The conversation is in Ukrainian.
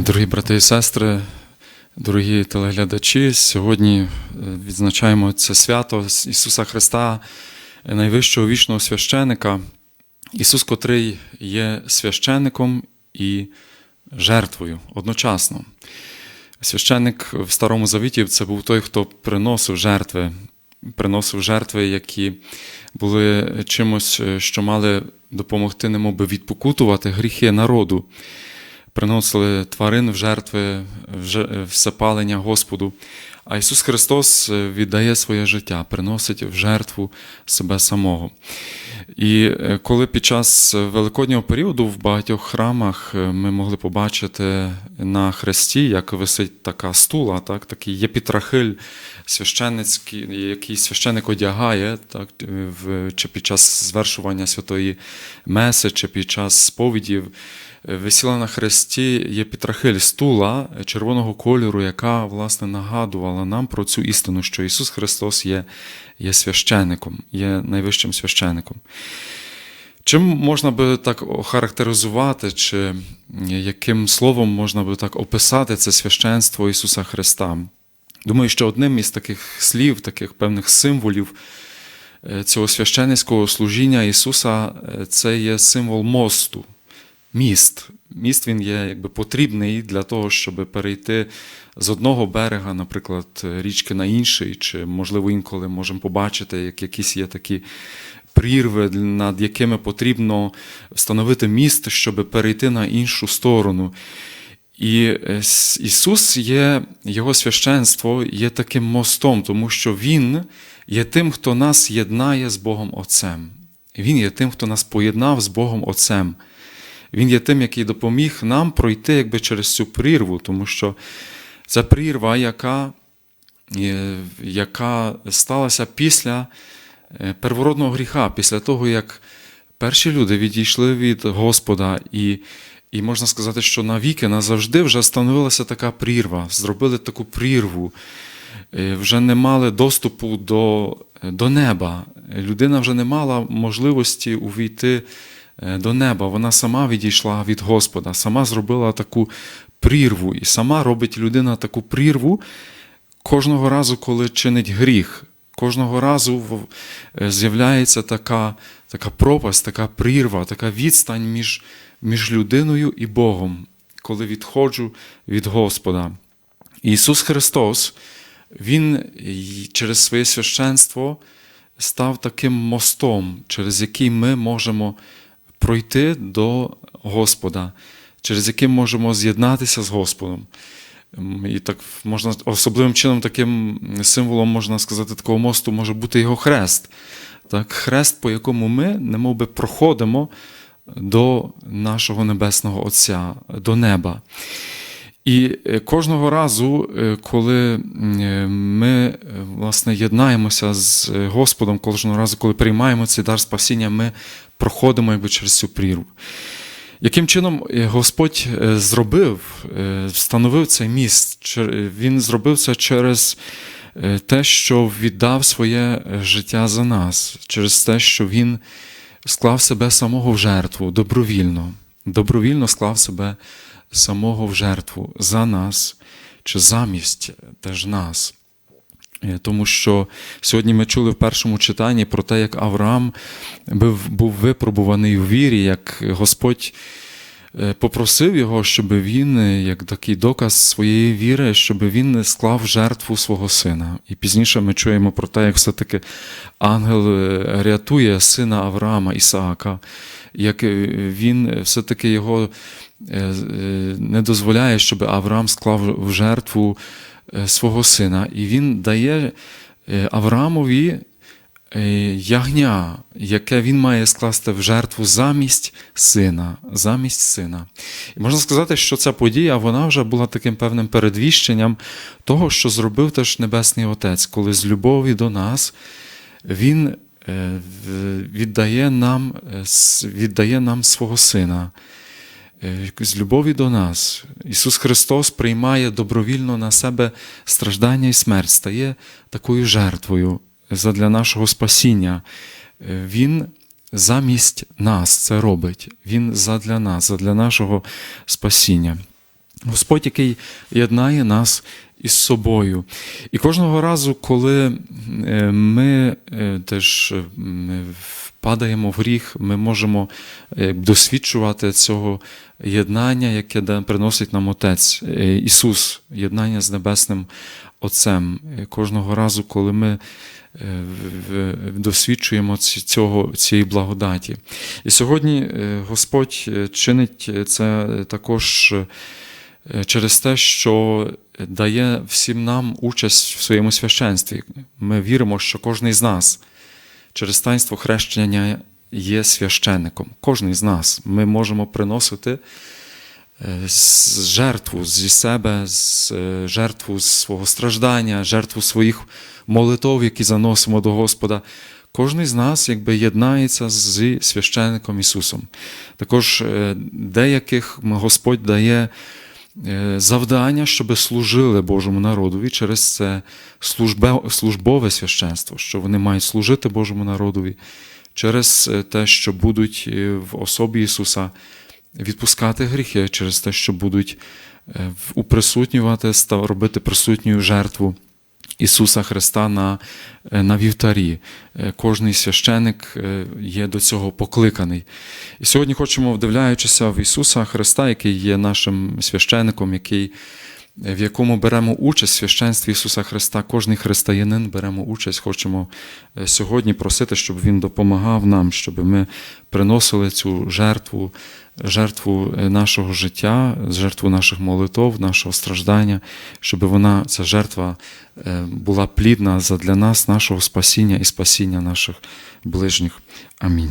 Дорогі брати і сестри, дорогі телеглядачі, сьогодні е, відзначаємо це свято Ісуса Христа, е, найвищого вічного священика. Ісус, котрий є священником і жертвою одночасно. Священник в Старому Завіті це був той, хто приносив жертви, приносив жертви, які були чимось, е, що мали допомогти немоби відпокутувати гріхи народу приносили тварин в жертви, в всепалення Господу. А Ісус Христос е, віддає своє життя, приносить в жертву себе самого. І е, коли під час великоднього періоду в багатьох храмах е, ми могли побачити на хресті, як висить така стула, так, такий єпітрахиль священницький, який священник одягає, так, чи під час звершування святої Меси, чи під час сповідів, висіла на хресті єпітрахиль стула червоного кольору, яка власне нагадувала нам про цю істину, що Ісус Христос є, є священником, є найвищим священником. Чим можна би так охарактеризувати, чи яким словом можна би так описати це священство Ісуса Христа? Думаю, що одним із таких слів, таких певних символів е, цього священницького служіння Ісуса е, це є символ мосту, міст. Міст він є якби потрібний для того, щоб перейти з одного берега, наприклад, річки на інший, чи, можливо, інколи можемо побачити, як якісь є такі прірви, над якими потрібно встановити міст, щоб перейти на іншу сторону. І е, Ісус є, Його священство є таким мостом, тому що Він є тим, хто нас єднає з Богом Отцем. Він є тим, хто нас поєднав з Богом Отцем. Він є тим, який допоміг нам пройти якби через цю прірву, тому що це прірва, яка, е, яка сталася після е, первородного гріха, після того, як перші люди відійшли від Господа, і, і можна сказати, що навіки назавжди вже становилася така прірва, зробили таку прірву, е, вже не мали доступу до, до неба. Людина вже не мала можливості увійти до неба. Вона сама відійшла від Господа, сама зробила таку прірву, і сама робить людина таку прірву кожного разу, коли чинить гріх. Кожного разу е, з'являється така, така пропасть, така прірва, така відстань між, між людиною і Богом, коли відходжу від Господа. Ісус Христос, Він через своє священство став таким мостом, через який ми можемо пройти до Господа, через який можемо з'єднатися з Господом. І так можна особливим чином, таким символом, можна сказати, такого мосту може бути його хрест. Так, хрест, по якому ми немов би проходимо до нашого Небесного Отця, до неба. І е, кожного разу, е, коли е, ми власне єднаємося з Господом, кожного разу, коли приймаємо цей дар спасіння, ми проходимо якби через цю прірву. Яким чином е, Господь е, зробив, е, встановив цей міст? Він зробив це через те, що віддав своє життя за нас, через те, що Він склав себе самого в жертву добровільно, добровільно склав себе самого в жертву за нас чи замість теж нас. Е, Тому що сьогодні ми чули в першому читанні про те, як Авраам був, був випробуваний у вірі, як Господь е, попросив його, щоб він, е, як такий доказ своєї віри, щоб він склав жертву свого сина. І пізніше ми чуємо про те, як все-таки ангел рятує сина Авраама Ісаака, як він все-таки його не дозволяє, щоб Авраам склав в жертву свого сина. І він дає е, Авраамові е, ягня, яке він має скласти в жертву замість сина. Замість сина. І можна сказати, що ця подія вона вже була таким певним передвіщенням того, що зробив теж Небесний Отець, коли з любові до нас Він е, віддає нам, е, віддає нам свого сина. Е, З любові до нас. Ісус Христос приймає добровільно на себе страждання і смерть, стає такою жертвою задля нашого спасіння. Е, Він замість нас це робить. Він задля нас, задля нашого спасіння. Господь, який єднає нас із собою. І кожного разу, коли е, ми теж м, впадаємо в гріх, ми можемо е, досвідчувати цього єднання, яке приносить нам Отець е, Ісус, єднання з Небесним Отцем. Е, Кожного разу, коли ми досвідчуємо цього, цієї благодаті. І сьогодні Господь чинить це також через те, що дає всім нам участь в своєму священстві. Ми віримо, що кожен з нас через таїнство хрещення є священником. Кожен з нас. Ми можемо приносити е, жертву зі себе, е, жертву свого страждання, жертву своїх молитов, які заносимо до Господа. Кожен з нас якби єднається зі священником Ісусом. Також е, деяких Господь дає завдання, щоб служили Божому народові через це службове священство, що вони мають служити Божому народові, через е, те, що будуть е, в особі Ісуса відпускати гріхи, через те, що будуть е, уприсутнювати, робити присутню жертву. Ісуса Христа на, е, на вівтарі. Е, Кожний священик е, є до цього покликаний. І сьогодні хочемо, вдивляючися в Ісуса Христа, який є нашим священником, який, в якому беремо участь в священстві Ісуса Христа, кожний християнин беремо участь. Хочемо сьогодні просити, щоб Він допомагав нам, щоб ми приносили цю жертву, жертву нашого життя, жертву наших молитов, нашого страждання, щоб вона, ця жертва була плідна задля нас, нашого спасіння і спасіння наших ближніх. Амінь.